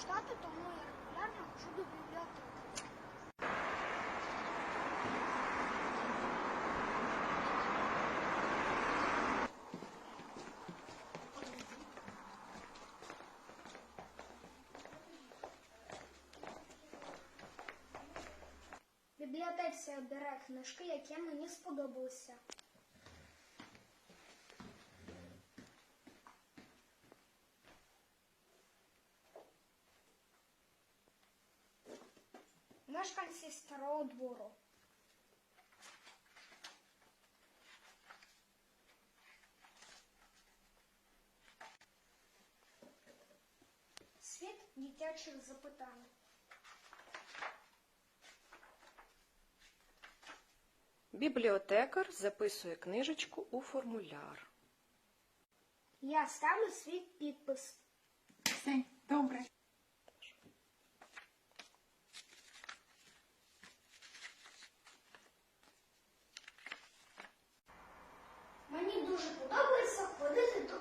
читати, тому я регулярно ходжу до бібліотеки. Бібліотеці бере книжки, які мені сподобалися. Мешканці старого двору. Світ дитячих запитань. Бібліотекар записує книжечку у формуляр. Я ставлю свій підпис. Все, добре. дуже подобається ходити до.